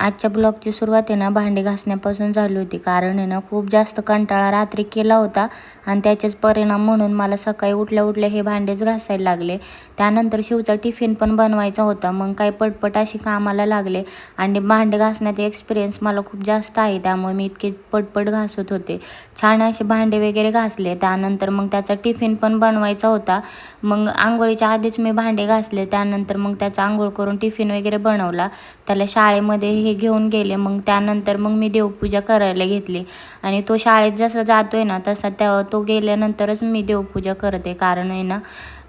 आजच्या ब्लॉगची सुरुवात आहे ना भांडी घासण्यापासून झाली होती. कारण आहे ना खूप जास्त कंटाळा रात्री केला होता. आणि त्याचेच परिणाम म्हणून मला सकाळी उठल्या उठल्या हे भांडेच घासायला लागले. त्यानंतर शिवचा टिफिन पण बनवायचा होता. मग काही पटपट अशी कामाला लागले. आणि भांडे घासण्याचा एक्सपिरियन्स मला खूप जास्त आहे. त्यामुळे मी इतके पटपट घासत होते. छान असे भांडे वगैरे घासले. त्यानंतर मग त्याचा टिफिन पण बनवायचा होता. मग आंघोळीच्या आधीच मी भांडे घासले. त्यानंतर मग त्याचा आंघोळ करून टिफिन वगैरे बनवला. त्याला शाळेमध्ये हे घेऊन गेले. मग त्यानंतर मग मी देवपूजा करायला घेतली. आणि तो शाळेत जसा जातोय ना तसा त्या तो गेल्यानंतरच मी देवपूजा करते. कारण आहे ना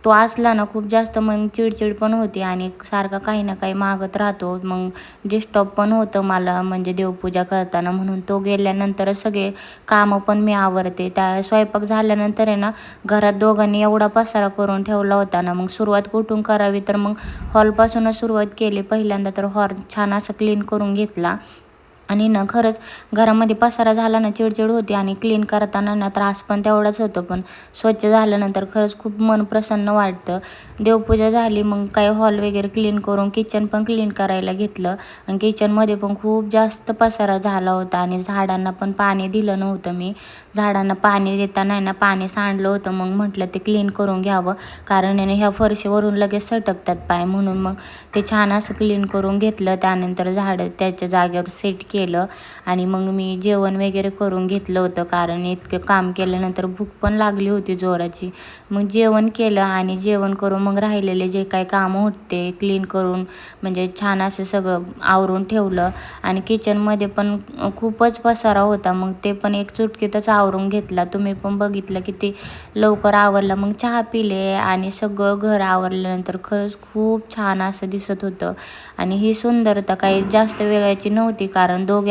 तो असला ना खूप जास्त मग चिडचिड पण होती आणि सारखा काही ना काही मागत राहतो. मग डिस्टर्ब पण होतं मला म्हणजे देवपूजा करताना म्हणून तो गेल्यानंतरच सगळे कामं पण मी आवरते. त्या स्वयंपाक झाल्यानंतर आहे ना घरात दोघांनी एवढा पसारा करून ठेवला होता ना मग सुरुवात कुठून करावी? तर मग हॉलपासूनच सुरुवात केली. पहिल्यांदा तर हॉल छान असं क्लीन करून घेतला. आणि ना खरंच घरामध्ये पसारा झाला ना चिडचिड होती आणि क्लीन करताना ना त्रास पण तेवढाच होतो. पण स्वच्छ झाल्यानंतर खरंच खूप मन प्रसन्न वाटतं. देवपूजा झाली मग काही हॉल वगैरे क्लीन करून किचन पण क्लीन करायला घेतलं. आणि किचनमध्ये पण खूप जास्त पसारा झाला होता आणि झाडांना पण पाणी दिलं नव्हतं मी. झाडांना पाणी देताना ना पाणी सांडलं होतं. मग म्हटलं ते क्लीन करून घ्यावं. कारण याने ह्या फरशीवरून लगेच सटकतात पाय म्हणून मग ते छान असं क्लीन करून घेतलं. त्यानंतर झाडं त्याच्या जागेवर सेट केलं. केलं आणि मग मी जेवण वगैरे करून घेतलं होतं कारण इतकं काम केल्यानंतर भूक पण लागली होती जोराची. मग जेवण केलं आणि जेवण करून मग राहिलेले जे काही कामं होते क्लीन करून म्हणजे छान असं सगळं आवरून ठेवलं. आणि किचनमध्ये पण खूपच पसारा होता मग ते पण एक चुटकीतच आवरून घेतला. तुम्ही पण बघितलं की ते लवकर आवरलं. मग चहा पिले आणि सगळं घर आवरल्यानंतर खरंच खूप छान असं दिसत होतं. आणि ही सुंदरता काही जास्त वेळाची नव्हती कारण 감독의